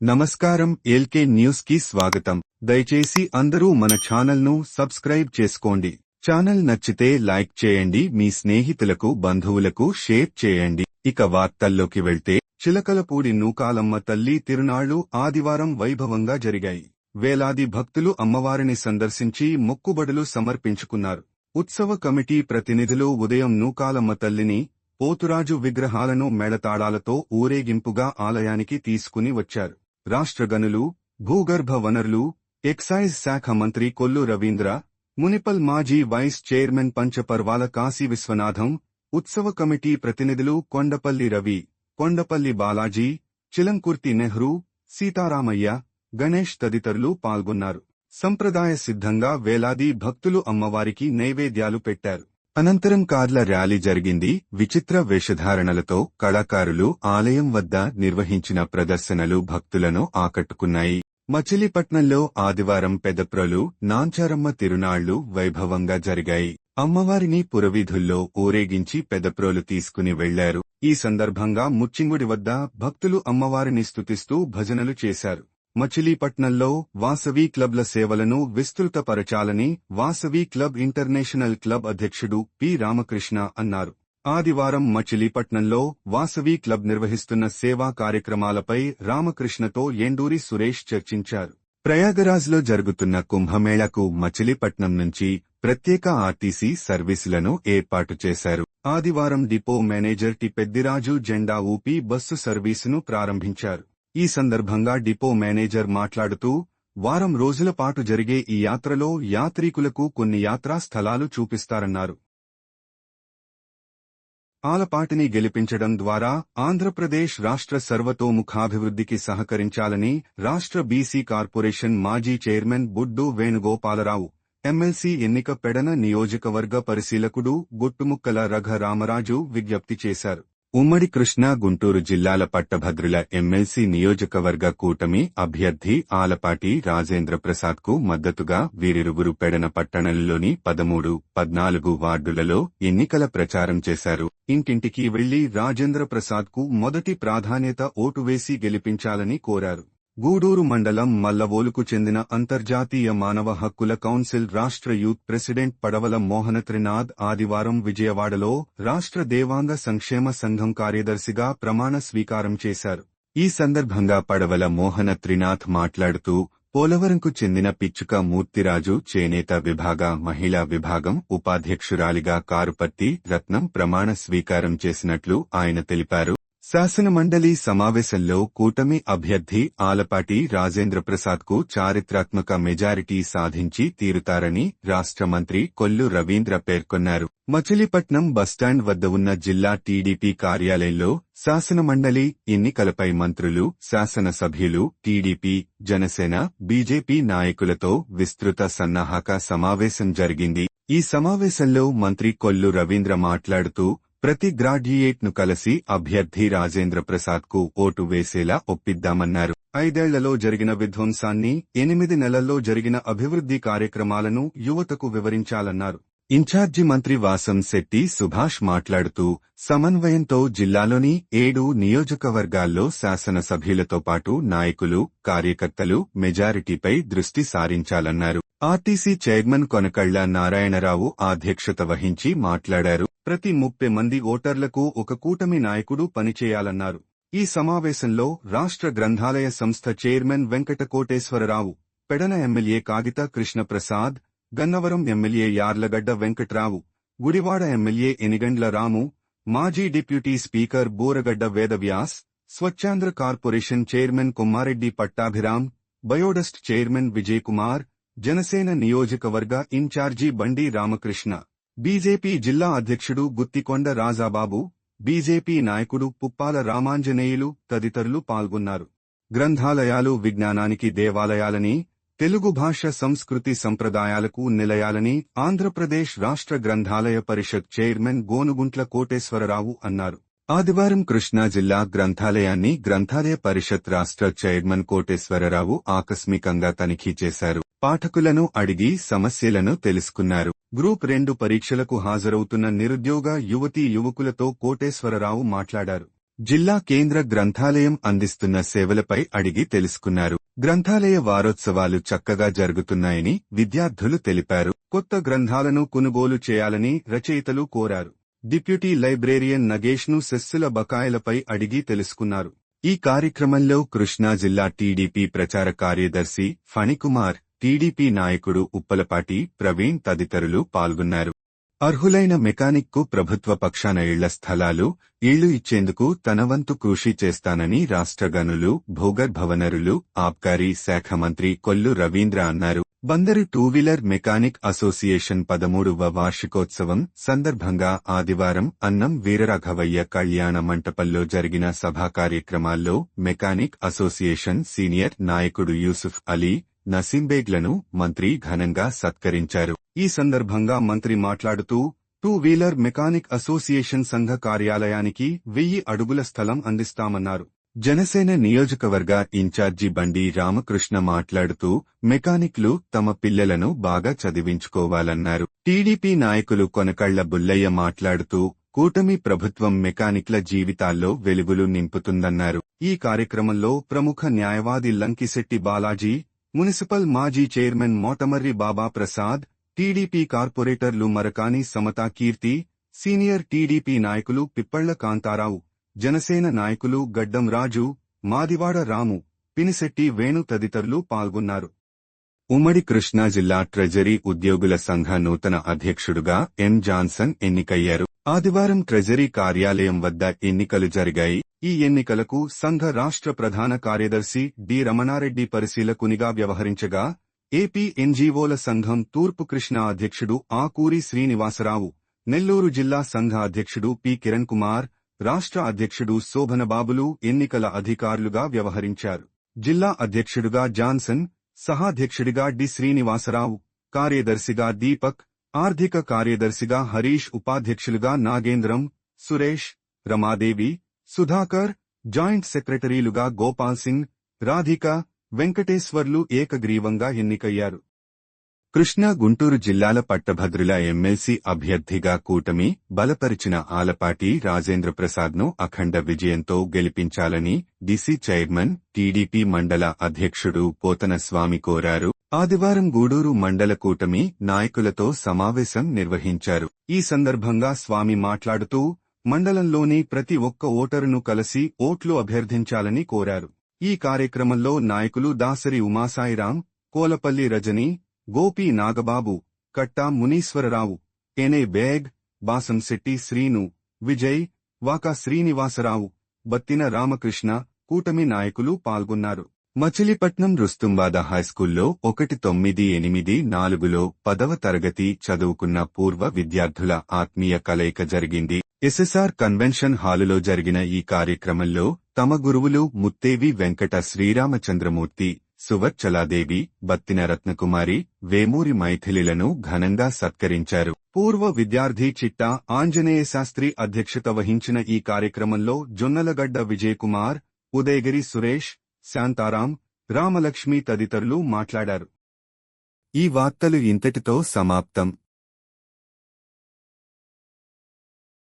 నమస్కారం ఎల్కే న్యూస్కి స్వాగతం. దయచేసి అందరూ మన ఛానల్ను సబ్స్క్రైబ్ చేసుకోండి. ఛానల్ నచ్చితే లైక్ చేయండి మీ స్నేహితులకు బంధువులకు షేర్ చేయండి. ఇక వార్తల్లోకి వెళ్తే చిలకలపూడి నూకాలమ్మ తల్లి తిరునాళ్ళు ఆదివారం వైభవంగా జరిగాయి. వేలాది భక్తులు అమ్మవారిని సందర్శించి మొక్కుబడులు సమర్పించుకున్నారు. ఉత్సవ కమిటీ ప్రతినిధులు ఉదయం నూకాలమ్మ తల్లిని పోతురాజు విగ్రహాలను మేళతాళాలతో ఊరేగింపుగా ఆలయానికి తీసుకుని వచ్చారు. రాష్ట్ర గనులు భూగర్భ వనరులు ఎక్సైజ్ శాఖ మంత్రి కొల్లు రవీంద్ర మునిపల్ మాజీ వైస్ చైర్మన్ పంచపర్వాల కాశీ విశ్వనాథం ఉత్సవ కమిటీ ప్రతినిధులు కొండపల్లి రవి కొండపల్లి బాలాజీ చిలంకుర్తి నెహ్రూ సీతారామయ్య గణేష్ తదితరులు పాల్గొన్నారు. సంప్రదాయ సిద్ధంగా వేలాది భక్తులు అమ్మవారికి నైవేద్యాలు పెట్టారు. అనంతరం కార్ల ర్యాలీ జరిగింది. విచిత్ర వేషధారణలతో కళాకారులు ఆలయం వద్ద నిర్వహించిన ప్రదర్శనలు భక్తులను ఆకట్టుకున్నాయి. మచిలీపట్నంలో ఆదివారం పెదప్రలు నాంచారమ్మ తిరునాళ్ళు వైభవంగా జరిగాయి. అమ్మవారిని పురవీధుల్లో ఊరేగించి పెదప్రోలు తీసుకుని వెళ్ళారు. ఈ సందర్భంగా ముచ్చింగుడి వద్ద భక్తులు అమ్మవారిని స్తుతిస్తూ భజనలు చేశారు. మచిలీపట్నంలో వాసవి క్లబ్ల సేవలను విస్తృతపరచాలని వాసవి క్లబ్ ఇంటర్నేషనల్ క్లబ్ అధ్యక్షుడు పి. రామకృష్ణ అన్నారు. ఆదివారం మచిలీపట్నంలో వాసవి క్లబ్ నిర్వహిస్తున్న సేవా కార్యక్రమాలపై రామకృష్ణతో ఎండూరి సురేష్ చర్చించారు. ప్రయాగరాజ్లో జరుగుతున్న కుంభమేళకు మచిలీపట్నం నుంచి ప్రత్యేక ఆర్టీసీ సర్వీసులను ఏర్పాటు చేశారు. ఆదివారం డిపో మేనేజర్ టి. పెద్దిరాజు జెండా ఊపి బస్సు సర్వీసును ప్రారంభించారు. ఈ సందర్భంగా డిపో మేనేజర్ మాట్లాడుతూ వారం రోజుల పాటు జరిగే ఈ యాత్రలో యాత్రీకులకు కొన్ని యాత్రా స్థలాలు చూపిస్తారన్నారు. ఆలపాటిని గెలిపించడం ద్వారా ఆంధ్రప్రదేశ్ రాష్ట్ర సర్వతోముఖాభివృద్ధికి సహకరించాలని రాష్ట్ర బీసీ కార్పొరేషన్ మాజీ చైర్మన్ బుడ్డు వేణుగోపాలరావు ఎమ్మెల్సీ ఎన్నిక పెడన నియోజకవర్గ పరిశీలకుడు గుట్టుముక్కల రఘ రామరాజు విజ్ఞప్తి చేశారు. ఉమ్మడి కృష్ణా గుంటూరు జిల్లాల పట్టభద్రుల ఎమ్మెల్సీ నియోజకవర్గ కూటమి అభ్యర్థి ఆలపాటి రాజేంద్రప్రసాద్కు మద్దతుగా వీరిరువురు పెడన పట్టణంలోని పదమూడు పద్నాలుగు వార్డులలో ఎన్నికల ప్రచారం చేశారు. ఇంటింటికి వెళ్ళి రాజేంద్ర ప్రసాద్కు మొదటి ప్రాధాన్యత ఓటు వేసి గెలిపించాలని కోరారు. గూడూరు మండలం మల్లవోలుకు చెందిన అంతర్జాతీయ మానవ హక్కుల కౌన్సిల్ రాష్ట్ర యూత్ ప్రెసిడెంట్ పడవల మోహన త్రినాథ్ ఆదివారం విజయవాడలో రాష్ట్ర దేవాంగ సంక్షేమ సంఘం కార్యదర్శిగా ప్రమాణ స్వీకారం చేశారు. ఈ సందర్భంగా పడవల మోహన త్రినాథ్ మాట్లాడుతూ పోలవరంకు చెందిన పిచ్చుక మూర్తిరాజు చేనేత విభాగ మహిళా విభాగం ఉపాధ్యక్షురాలిగా కారుపర్తి రత్నం ప్రమాణ స్వీకారం చేసినట్లు ఆయన తెలిపారు. శాసనమండలి సమావేశంలో కూటమి అభ్యర్థి ఆలపాటి రాజేంద్ర ప్రసాద్కు చారిత్రాత్మక మెజారిటీ సాధించి తీరుతారని రాష్ట్ర మంత్రి కొల్లు రవీంద్ర పేర్కొన్నారు. మచిలీపట్నం బస్టాండ్ వద్ద ఉన్న జిల్లా టీడీపీ కార్యాలయంలో శాసనమండలి ఎన్నికలపై మంత్రులు శాసనసభ్యులు టీడీపీ జనసేన బీజేపీ నాయకులతో విస్తృత సన్నాహక సమావేశం జరిగింది. ఈ సమావేశంలో మంత్రి కొల్లు రవీంద్ర మాట్లాడుతూ ప్రతి గ్రాడ్యుయేట్ను కలిసి అభ్యర్థి రాజేంద్ర ప్రసాద్కు ఓటు వేసేలా ఒప్పిద్దామన్నారు. ఐదేళ్ళలో జరిగిన విధ్వంసాన్ని ఎనిమిది నెలల్లో జరిగిన అభివృద్ధి కార్యక్రమాలను యువతకు వివరించాలన్నారు. ఇన్ఛార్జి మంత్రి వాసం శెట్టి సుభాష్ మాట్లాడుతూ సమన్వయంతో జిల్లాలోని ఏడు నియోజకవర్గాల్లో శాసనసభ్యులతో పాటు నాయకులు కార్యకర్తలు మెజారిటీపై దృష్టి సారించాలన్నారు. ఆర్టీసీ చైర్మన్ కొనకళ్ళ నారాయణరావు అధ్యక్షత వహించి మాట్లాడారు. ప్రతి ముప్పై మంది ఓటర్లకు ఒక కూటమి నాయకుడు పనిచేయాలన్నారు. ఈ సమావేశంలో రాష్ట్ర గ్రంథాలయ సంస్థ chairman Venkata Koteswararao Pedana MLA Kagitha Krishnaprasad Gannavaram MLA Yarlagadda Venkatrao Gudivada MLA Enigandla Ramu మాజీ deputy speaker Buragadda Vedavyas Swachhandhra corporation chairman Kummareddy Pattabhiram biodust chairman Vijay Kumar Janasena నియోజకవర్గ ఇన్ఛార్జి బండి రామకృష్ణ బీజేపీ జిల్లా అధ్యక్షుడు Guthikonda Rajababu BJP నాయకుడు పుప్పాల రామాంజనేయులు తదితరులు పాల్గొన్నారు. గ్రంథాలయాలు విజ్ఞానానికి దేవాలయాలని తెలుగు భాష సంస్కృతి సంప్రదాయాలకు నిలయాలని ఆంధ్రప్రదేశ్ రాష్ట్ర గ్రంథాలయ పరిషత్ చైర్మన్ గోనుగుంట్ల కోటేశ్వరరావు అన్నారు. ఆదివారం కృష్ణా జిల్లా గ్రంథాలయాన్ని గ్రంథాలయ పరిషత్ రాష్ట్ర చైర్మన్ కోటేశ్వరరావు ఆకస్మికంగా తనిఖీ చేశారు. పాఠకులను అడిగి సమస్యలను తెలుసుకున్నారు. గ్రూప్ రెండు పరీక్షలకు హాజరవుతున్న నిరుద్యోగ యువతీ యువకులతో కోటేశ్వరరావు మాట్లాడారు. జిల్లా కేంద్ర గ్రంథాలయం అందిస్తున్న సేవలపై అడిగి తెలుసుకున్నారు. గ్రంథాలయ వారోత్సవాలు చక్కగా జరుగుతున్నాయని విద్యార్థులు తెలిపారు. కొత్త గ్రంథాలను కొనుగోలు చేయాలని రచయితలు కోరారు. డిప్యూటీ లైబ్రేరియన్ నగేష్ను సెస్సుల బకాయిలపై అడిగి తెలుసుకున్నారు. ఈ కార్యక్రమంలో కృష్ణా జిల్లా టీడీపీ ప్రచార కార్యదర్శి ఫణికుమార్ టీడీపీ నాయకుడు ఉప్పలపాటి ప్రవీణ్ తదితరులు పాల్గొన్నారు. అర్హులైన మెకానిక్కు ప్రభుత్వ పక్షాన ఇళ్ళ స్థలాలు ఇళ్ళు ఇచ్చేందుకు తన వంతు కృషి చేస్తానని రాష్ట్ర గనులు భూగర్భవనరులు ఆబ్కారీ శాఖ మంత్రి కొల్లు రవీంద్ర అన్నారు. Bandaru two wheeler mechanic association పదమూడవ వార్షికోత్సవం సందర్భంగా ఆదివారం అన్నం వీరరాఘవయ్య కళ్యాణ మంటపంలో జరిగిన సభా కార్యక్రమాల్లో మెకానిక్ అసోసియేషన్ సీనియర్ నాయకుడు యూసుఫ్ అలీ నసీంబేగ్లను మంత్రి ఘనంగా సత్కరించారు. ఈ సందర్భంగా మంత్రి మాట్లాడుతూ టూ వీలర్ మెకానిక్ అసోసియేషన్ సంఘ కార్యాలయానికి వెయ్యి అడుగుల స్థలం అందిస్తామన్నారు. జనసేన నియోజకవర్గ ఇన్ఛార్జి బండి రామకృష్ణ మాట్లాడుతూ మెకానిక్లు తమ పిల్లలను బాగా చదివించుకోవాలన్నారు. టీడీపీ నాయకులు కొనకళ్ళ బుల్లయ్య మాట్లాడుతూ కూటమి ప్రభుత్వం మెకానిక్ల జీవితాల్లో వెలుగులు నింపుతుందన్నారు. ఈ కార్యక్రమంలో ప్రముఖ న్యాయవాది లంకిశెట్టి బాలాజీ మున్సిపల్ మాజీ చైర్మన్ మోటమర్రి బాబా ప్రసాద్ టీడీపీ కార్పొరేటర్లు మరకాని సమతా కీర్తి సీనియర్ టీడీపీ నాయకులు పిప్పళ్ళ కాంతారావు జనసేన నాయకులు గడ్డం రాజు మాదివాడ రాము పినిశెట్టి వేణు తదితరులు పాల్గొన్నారు. ఉమ్మడి కృష్ణా జిల్లా ట్రెజరీ ఉద్యోగుల సంఘ నూతన అధ్యక్షుడుగా ఎం జాన్సన్ ఎన్నికయ్యారు. ఆదివారం ట్రెజరీ కార్యాలయం వద్ద ఎన్నికలు జరిగాయి. ఈ ఎన్నికలకు సంఘ రాష్ట్ర ప్రధాన కార్యదర్శి డి రమణారెడ్డి పరిశీలకునిగా వ్యవహరించగా ఏపీ ఎన్జీఓల సంఘం తూర్పు కృష్ణా అధ్యక్షుడు ఆకూరి శ్రీనివాసరావు నెల్లూరు జిల్లా సంఘ అధ్యక్షుడు పి కిరణ్ కుమార్ రాష్ట్ర అధ్యక్షుడు శోభనబాబులు ఎన్నికల అధికారులుగా వ్యవహరించారు. జిల్లా అధ్యక్షుడుగా జాన్సన్ సహాధ్యక్షుడిగా డి శ్రీనివాసరావు కార్యదర్శిగా దీపక్ ఆర్థిక కార్యదర్శిగా హరీష్ ఉపాధ్యక్షులుగా నాగేంద్రం సురేష్ రమాదేవి సుధాకర్ జాయింట్ సెక్రటరీలుగా గోపాల్ సింగ్ రాధిక వెంకటేశ్వర్లు ఏకగ్రీవంగా ఎన్నికయ్యారు. కృష్ణా గుంటూరు జిల్లాల పట్టభద్రుల ఎమ్మెల్సీ అభ్యర్థిగా కూటమి బలపరిచిన ఆలపాటి రాజేంద్ర ప్రసాద్ను అఖండ విజయంతో గెలిపించాలని డిసి చైర్మన్ టీడీపీ మండల అధ్యక్షుడు పోతన స్వామి కోరారు. ఆదివారం గూడూరు మండల కూటమి నాయకులతో సమావేశం నిర్వహించారు. ఈ సందర్భంగా స్వామి మాట్లాడుతూ మండలంలోని ప్రతి ఒక్క ఓటరును కలిసి ఓట్లు అభ్యర్థించాలని కోరారు. ఈ కార్యక్రమంలో నాయకులు దాసరి ఉమాసాయిరాం కోలపల్లి రజని గోపి నాగబాబు కట్టా మునీశ్వరరావు ఎనే బేగ్ బాసంశెట్టి శ్రీను విజయ్ వాకా శ్రీనివాసరావు బత్తిన రామకృష్ణ కూటమి నాయకులు పాల్గొన్నారు. మచిలీపట్నం రుస్తుంబాద హైస్కూల్లో ఒకటి తొమ్మిది ఎనిమిది నాలుగులో పదవ తరగతి చదువుకున్న పూర్వ విద్యార్థుల ఆత్మీయ కలయిక జరిగింది. ఎస్ఎస్ఆర్ కన్వెన్షన్ హాలులో జరిగిన ఈ కార్యక్రమంలో తమ గురువులు ముత్తేవి వెంకట శ్రీరామచంద్రమూర్తి సువర్చలాదేవి బత్తిన రత్నకుమారి వేమూరి మైథిలిలను ఘనంగా సత్కరించారు. పూర్వ విద్యార్థి చిట్టా ఆంజనేయ శాస్త్రి అధ్యక్షత వహించిన ఈ కార్యక్రమంలో జొన్నలగడ్డ విజయకుమార్ ఉదయగిరి సురేష్ శాంతారాం రామలక్ష్మి తదితరులు మాట్లాడారు. ఈ వార్తలు ఇంతటితో సమాప్తం.